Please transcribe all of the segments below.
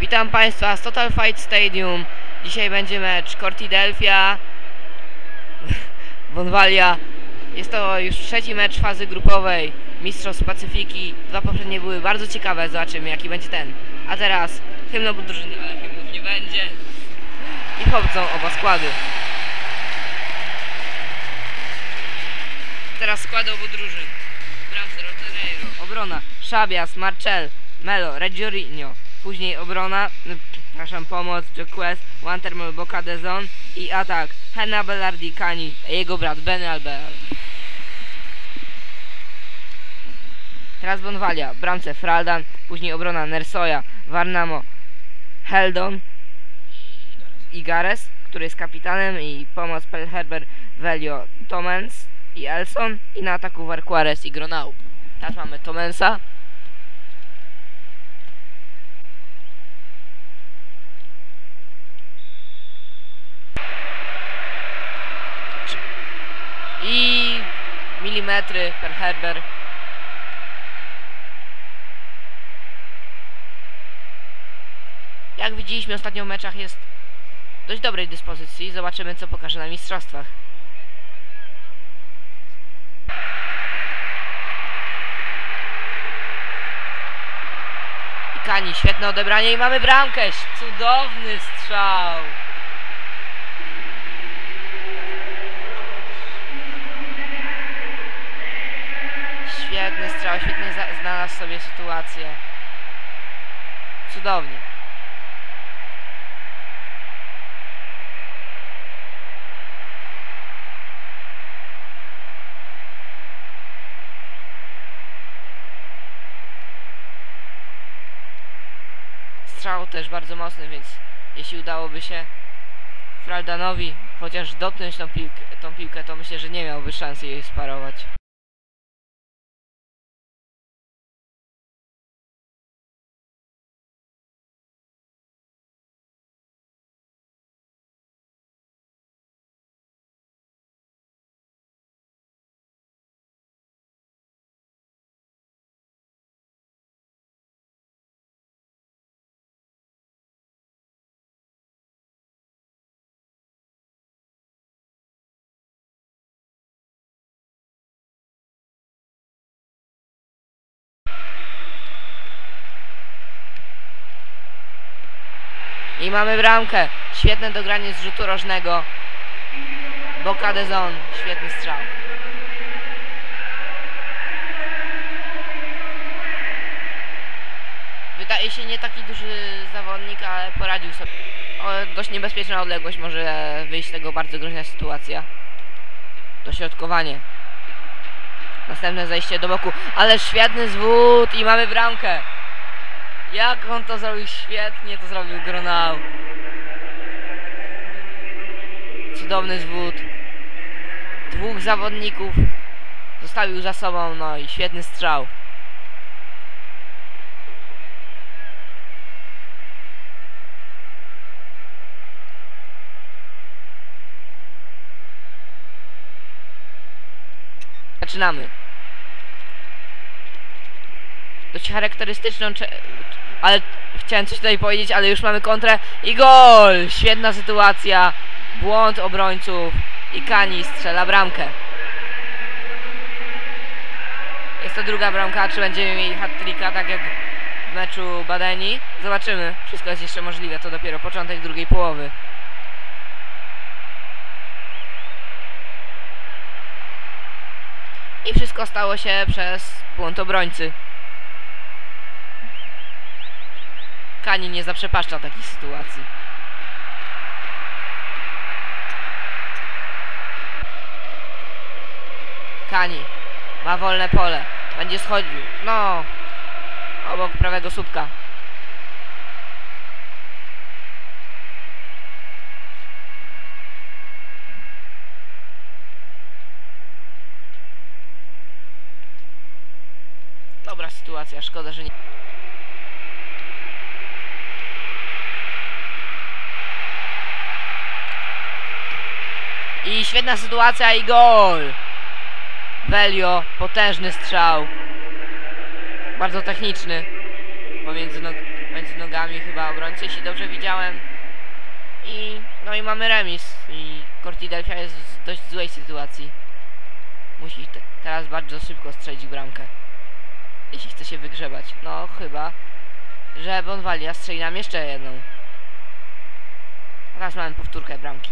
Witam Państwa z Total Fight Stadium. Dzisiaj będzie mecz Cortidelfia Bonwalia. Jest to już trzeci mecz fazy grupowej Mistrzostw Pacyfiki. Dwa poprzednie były bardzo ciekawe, zobaczymy jaki będzie ten. A teraz hymn obu drużyny, ale hymnów nie będzie. I wchodzą oba składy. Teraz składy obu drużyn. Bramce Rotereiro. Obrona. Szabias, Marcel, Melo, Reggiorinho. Później obrona, n- przepraszam, pomoc, Quest, Wantermel, Boca de Zon i atak. Henna Bellardi, Kani, jego brat Ben Albert. Teraz Bonwalia, bramce Fraldan, później obrona Nersoja, Varnamo, Heldon i Gares, który jest kapitanem i pomoc Pelherber, Velio, Tomens i Elson i na ataku Warquares i Gronau. Teraz mamy Tomensa, i milimetry per Herber. Jak widzieliśmy ostatnio w meczach jest dość dobrej dyspozycji. Zobaczymy co pokaże na mistrzostwach. Kani, świetne odebranie i mamy bramkę. Cudowny strzał. Znalazł sobie sytuację. Cudownie. Strzał też bardzo mocny, więc jeśli udałoby się Fraldanowi chociaż dotknąć tą tą piłkę, to myślę, że nie miałby szansy jej sparować. I mamy bramkę. Świetne dogranie z rzutu rożnego. Boca de Zon. Świetny strzał. Wydaje się nie taki duży zawodnik, ale poradził sobie. O, dość niebezpieczna odległość może wyjść z tego bardzo groźna sytuacja. Dośrodkowanie. Następne zejście do boku. Ale świetny zwód i mamy bramkę. Jak on to zrobił świetnie, to zrobił Gronau. Cudowny zwód. Dwóch zawodników zostawił za sobą, no i świetny strzał. Zaczynamy. Dość charakterystyczną, chciałem coś tutaj powiedzieć, ale już mamy kontrę i gol! Świetna sytuacja, błąd obrońców i Kani strzela bramkę. Jest to druga bramka, czy będziemy mieli hat-tricka, tak jak w meczu Badeni? Zobaczymy, wszystko jest jeszcze możliwe, to dopiero początek drugiej połowy. I wszystko stało się przez błąd obrońcy. Kani nie zaprzepaszcza takich sytuacji. Kani ma wolne pole. Będzie schodził. No. Obok prawego słupka. Dobra sytuacja, szkoda, że nie. I świetna sytuacja i gol! Velio, potężny strzał. Bardzo techniczny. Pomiędzy, nog między nogami. chyba obrońcy, jeśli dobrze widziałem. I no i mamy remis. I Cortidelfia jest w dość złej sytuacji. Musi te, teraz bardzo szybko strzelić bramkę. Jeśli chce się wygrzebać. No chyba, że Bonwalia strzeli nam jeszcze jedną. Teraz mamy powtórkę bramki.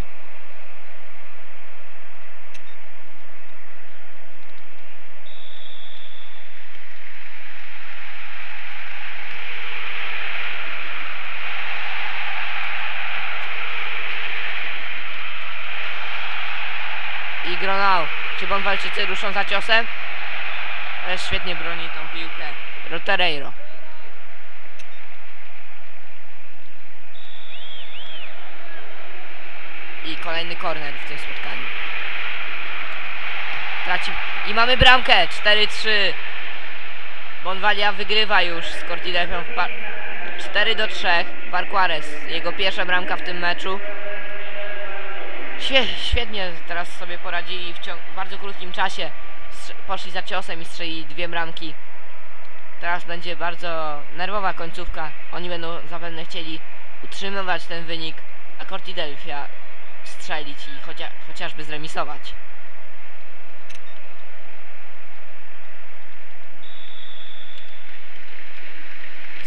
I Gronau. Czy Bonwalczycy ruszą za ciosem? Ale świetnie broni tą piłkę. Rotereiro. I kolejny korner w tym spotkaniu. Traci. I mamy bramkę. 4-3. Bonwalia wygrywa już z par... 4 do 3. Farquares. Jego pierwsza bramka w tym meczu. Świe świetnie teraz sobie poradzili w, w bardzo krótkim czasie. Poszli za ciosem i strzelili dwie bramki. Teraz będzie bardzo nerwowa końcówka. Oni będą zapewne chcieli utrzymywać ten wynik, a Cortidelfia strzelić i chocia chociażby zremisować.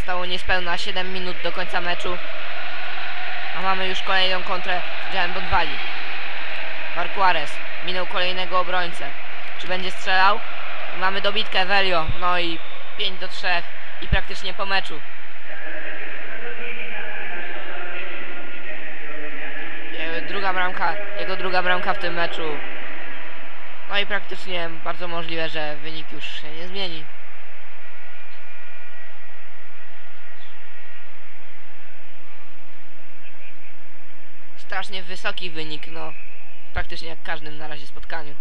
Stało niespełna 7 minut do końca meczu. A mamy już kolejną kontrę z udziałem Bonwali. Marquarez minął kolejnego obrońcę. Czy będzie strzelał? Mamy dobitkę Velio. No i 5 do 3 i praktycznie po meczu. Druga bramka, jego druga bramka w tym meczu. No i praktycznie bardzo możliwe, że wynik już się nie zmieni. Strasznie wysoki wynik, no praktycznie jak każdym na razie spotkaniu.